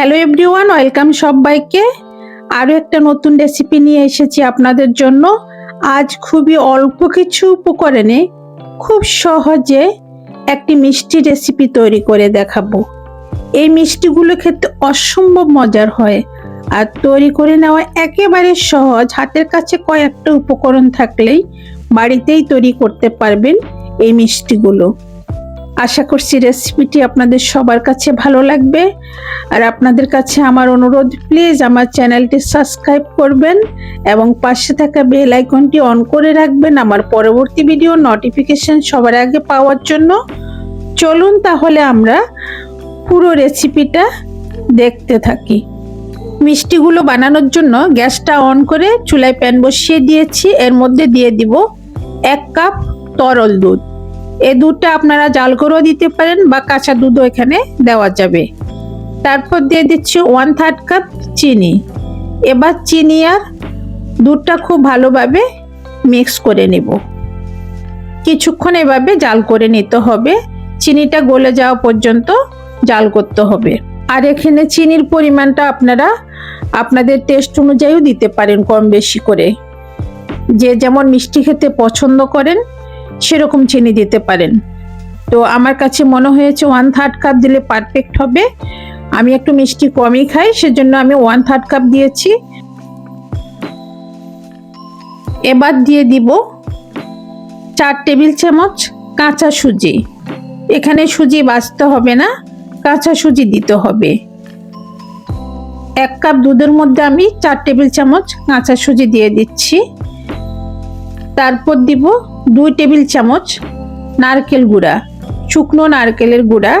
Hello everyone welcome সবাইকে। আরও একটা নতুন রেসিপি নিয়ে এসেছি আপনাদের জন্য। আজ খুবই অল্প কিছু উপকরণে খুব সহজে একটি মিষ্টি রেসিপি তৈরি করে দেখাবো। এই মিষ্টিগুলো খেতে অসম্ভব মজার হয় আর তৈরি করে নেওয়া একেবারে সহজ। হাতের কাছে কয়েকটা উপকরণ থাকলেই বাড়িতেই তৈরি করতে পারবেন এই মিষ্টিগুলো। আশা করছি রেসিপিটি আপনাদের সবার কাছে ভালো লাগবে। আর আপনাদের কাছে আমার অনুরোধ প্লিজ আমার চ্যানেলটি সাবস্ক্রাইব করবেন এবং পাশে থাকা বেল আইকনটি অন করে রাখবেন আমার পরবর্তী ভিডিও নোটিফিকেশন সবার আগে পাওয়ার জন্য। চলুন তাহলে আমরা পুরো রেসিপিটা দেখতে থাকি। মিষ্টিগুলো বানানোর জন্য গ্যাসটা অন করে চুলায় প্যান বসিয়ে দিয়েছি। এর মধ্যে দিয়ে দিব এক কাপ তরল দুধ। এই দুধটা আপনারা জাল করেও দিতে পারেন বা কাঁচা দুধও এখানে দেওয়া যাবে। তারপর দিয়ে দিচ্ছি ওয়ান থার্ড কাপ চিনি। এবার চিনি আর দুধটা খুব ভালোভাবে মিক্স করে নেব। কিছুক্ষণ এভাবে জাল করে নিতে হবে। চিনিটা গলে যাওয়া পর্যন্ত জাল করতে হবে। আর এখানে চিনির পরিমাণটা আপনারা আপনাদের টেস্ট অনুযায়ীও দিতে পারেন কম বেশি করে। যে যেমন মিষ্টি খেতে পছন্দ করেন সেরকম চিনি দিতে পারেন। তো আমার কাছে মনে হয়েছে ওয়ান থার্ড কাপ দিলে পারফেক্ট হবে। আমি একটু মিষ্টি কমই খাই, সেজন্য আমি ওয়ান থার্ড কাপ দিয়েছি। এবার দিয়ে দিব চার টেবিল চামচ কাঁচা সুজি। এখানে সুজি বাঁচতে হবে না, কাঁচা সুজি দিতে হবে। এক কাপ দুধের মধ্যে আমি চার টেবিল চামচ কাঁচা সুজি দিয়ে দিচ্ছি। তারপর দিব দুই টেবিল চামচ নারকেল গুঁড়া, শুকনো নারকেলের গুঁড়া।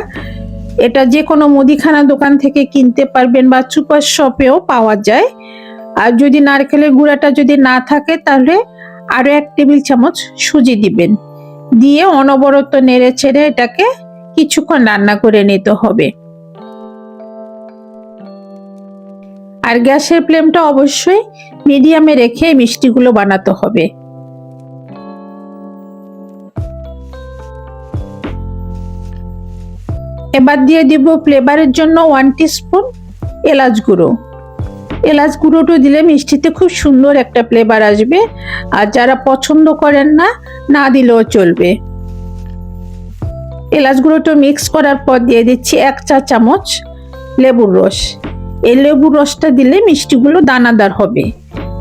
এটা যে কোনো মুদিখানা দোকান থেকে কিনতে পারবেন বা সুপার শপেও পাওয়া যায়। আর যদি নারকেলের গুঁড়াটা যদি না থাকে, তাহলে আরও এক টেবিল চামচ সুজি দিবেন। দিয়ে অনবরত নেড়ে ছেড়ে এটাকে কিছুক্ষণ রান্না করে নিতে হবে। আর গ্যাসের ফ্লেমটা অবশ্যই মিডিয়ামে রেখে মিষ্টিগুলো বানাতে হবে। এবার দিয়ে দিব ফ্লেভারের জন্য ওয়ান স্পুন এলাচ গুঁড়ো। এলাচ গুঁড়োটা দিলে মিষ্টিতে খুব সুন্দর একটা ফ্লেভার আসবে। আর যারা পছন্দ করেন না না দিলেও চলবে। এলাচ গুঁড়োটা মিক্স করার পর দিয়ে দিচ্ছি এক চা চামচ লেবুর রস। এই লেবুর রসটা দিলে মিষ্টিগুলো দানাদার হবে।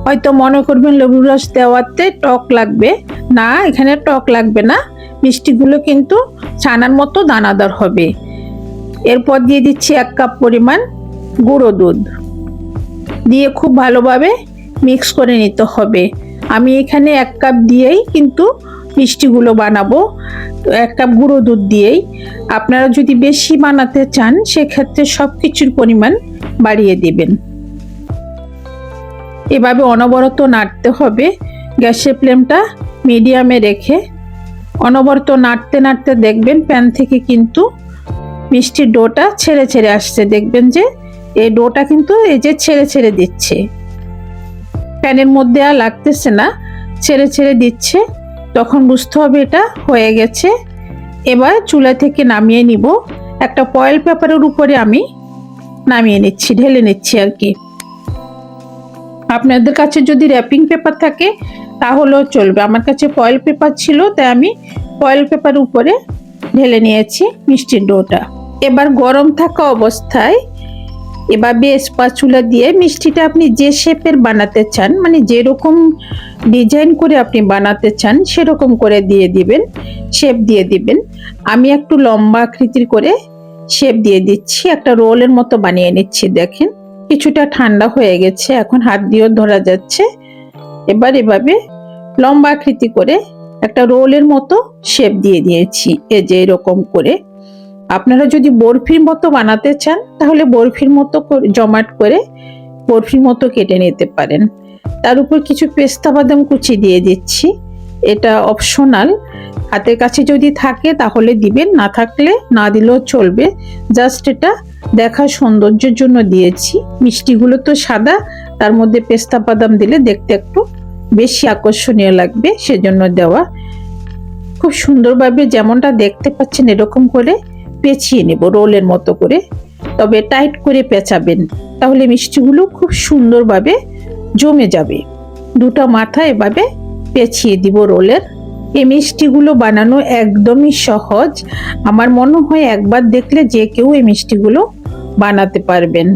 হয়তো মনে করবেন লেবুর রস দেওয়াতে টক লাগবে। না, এখানে টক লাগবে না। মিষ্টিগুলো কিন্তু ছানার মতো দানাদার হবে। এরপর দিয়ে দিচ্ছি এক কাপ পরিমাণ গুঁড়ো দুধ। দিয়ে খুব ভালোভাবে মিক্স করে নিতে হবে। আমি এখানে এক কাপ দিয়েই কিন্তু মিষ্টিগুলো বানাবো। এক কাপ গুঁড়ো দুধ দিয়েই। আপনারা যদি বেশি বানাতে চান, সেক্ষেত্রে সব কিছুর পরিমাণ বাড়িয়ে দেবেন। এভাবে অনবরত নাড়তে হবে। গ্যাসের ফ্লেমটা মিডিয়ামে রেখে অনবরত নাড়তে নাড়তে দেখবেন প্যান থেকে কিন্তু মিষ্টির ডোটা ছেড়ে ছেড়ে আসছে, দেখবেন যে এই ডোটা কিন্তু এই যে ছেড়ে ছেড়ে দিচ্ছে। প্যানের মধ্যে আর লাগতেছে না, ছেড়ে ছেড়ে দিচ্ছে, তখন বুঝতে হবে এটা হয়ে গেছে। এবার চুলা থেকে নামিয়ে নিব। একটা পয়েল পেপারের উপরে আমি নামিয়ে নিচ্ছি, ঢেলে নিচ্ছি আর কি। আপনাদের কাছে যদি র্যাপিং পেপার থাকে, তাহলেও চলবে। আমার কাছে পয়েল পেপার ছিল, তাই আমি পয়েল পেপার উপরে ঢেলে নিয়েছি মিষ্টির ডোটা। এবার গরম থাকা অবস্থায় এভাবে স্পাচুলা দিয়ে মিষ্টিটা আপনি যে শেপের বানাতে চান মানে যেরকম ডিজাইন করে আপনি বানাতে চান, সেরকম করে দিয়ে দিবেন শেপ দিয়ে দিবেন। আমি একটু লম্বা আকৃতির করে শেপ দিয়ে দিচ্ছি, একটা রোলের মতো বানিয়ে নিচ্ছি, দেখেন। কিছুটা ঠান্ডা হয়ে গেছে, এখন হাত দিয়েও ধরা যাচ্ছে। এবার এভাবে লম্বা আকৃতি করে একটা রোলের মতো শেপ দিয়ে দিয়েছি এ যে এরকম করে। আপনারা যদি বরফির মতো বানাতে চান, তাহলে বরফির মতো জমাট করে বরফির মতো কেটে নিতে পারেন। তার উপর কিছু পেস্তা বাদাম কুচি দিয়ে দিচ্ছি। এটা অপশনাল। হাতের কাছে যদি থাকে, তাহলে দিবেন। না থাকলে না দিলেও চলবে। জাস্ট এটা দেখা সৌন্দর্যের জন্য দিয়েছি। মিষ্টিগুলো তো সাদা, তার মধ্যে পেস্তা বাদাম দিলে দেখতে একটু বেশি আকর্ষণীয় লাগবে, সেজন্য দেওয়া। খুব সুন্দরভাবে যেমনটা দেখতে পাচ্ছেন, এরকম করে পেঁচিয়ে নেব রোলের মতো করে। তবে টাইট করে পেঁচাবেন, তাহলে মিষ্টিগুলো খুব সুন্দরভাবে জমে যাবে। দুটো মাথা এভাবে পেঁচিয়ে দিব রোলের। এই মিষ্টিগুলো বানানো একদমই সহজ। আমার মনে হয় একবার দেখলে যে কেউ এই মিষ্টিগুলো বানাতে পারবেন।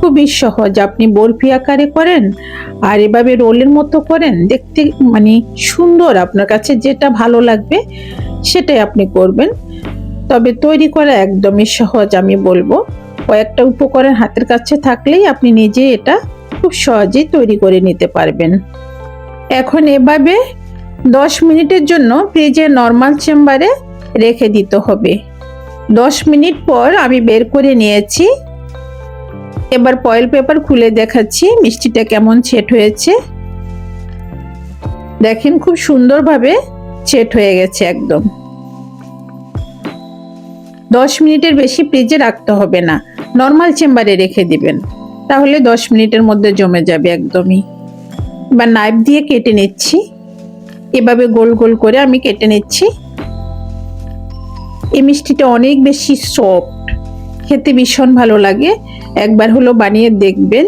খুবই সহজ। আপনি বরফি আকারে করেন আর এভাবে রোলের মতো করেন, দেখতে মানে সুন্দর। আপনার কাছে যেটা ভালো লাগবে সেটাই আপনি করবেন। তবে তৈরি করা একদমই সহজ, আমি বলব। কয়েকটা উপকরণ হাতের কাছে থাকলেই আপনি নিজে এটা খুব সহজেই তৈরি করে নিতে পারবেন। এখন এভাবে দশ মিনিটের জন্য ফ্রিজে নর্মাল চেম্বারে রেখে দিতে হবে। দশ মিনিট পর আমি বের করে নিয়েছি। এবার পয়েল পেপার খুলে দেখাচ্ছি, মিষ্টিটা কেমন সেট হয়েছে। দেখেন খুব সুন্দরভাবে সেট হয়ে গেছে একদম। দশ মিনিটের বেশি ফ্রিজে রাখতে হবে না। নর্মাল চেম্বারে রেখে দিবেন। তাহলে দশ মিনিটের মধ্যে জমে যাবে একদমই। এবার নাইফ দিয়ে কেটে নিচ্ছি। এভাবে গোল গোল করে আমি কেটে নিচ্ছি। এই মিষ্টিটা অনেক বেশি সফট খেতে ভীষণ ভালো লাগে। একবার হলো বানিয়ে দেখবেন।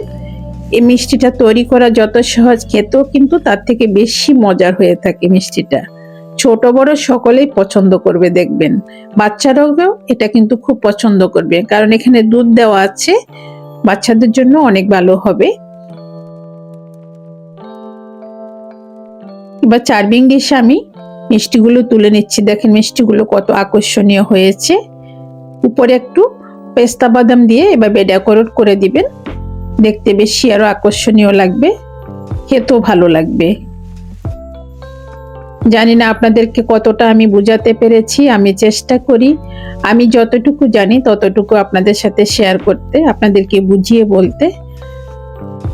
এই মিষ্টিটা তৈরি করা যত সহজ, খেতেও কিন্তু তার থেকে বেশি মজার হয়ে থাকে মিষ্টিটা। ছোট বড় সকলেই পছন্দ করবে দেখবেন। বাচ্চারাও এটা কিন্তু খুব পছন্দ করবে, কারণ এখানে দুধ দেওয়া আছে, বাচ্চাদের জন্য অনেক ভালো হবে। এবার ডিশে আমি মিষ্টিগুলো তুলে নিচ্ছি। দেখেন মিষ্টিগুলো কত আকর্ষণীয় হয়েছে। উপরে একটু পেস্তা বাদাম দিয়ে এভাবে ডেকোরেট করে দিবেন। দেখতে বেশি আরও আকর্ষণীয় লাগবে, খেতেও ভালো লাগবে। জানি না আপনাদেরকে কতটা আমি বুঝাতে পেরেছি, আমি চেষ্টা করি। আমি যতটুকু জানি ততটুকু আপনাদের সাথে শেয়ার করতে, আপনাদেরকে বুঝিয়ে বলতে।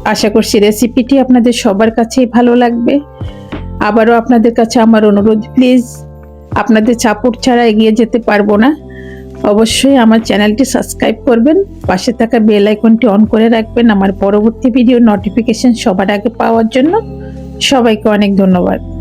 আশা করছি রেসিপিটি আপনাদের সবার কাছেই ভালো লাগবে। আবারও আপনাদের কাছে আমার অনুরোধ প্লিজ আপনাদের চাপড় ছাড়া এগিয়ে যেতে পারব না। অবশ্যই আমার চ্যানেলটি সাবস্ক্রাইব করবেন, পাশে থাকা বেল আইকনটি অন করে রাখবেন আমার পরবর্তী ভিডিও নোটিফিকেশন সবার আগে পাওয়ার জন্য। সবাইকে অনেক ধন্যবাদ।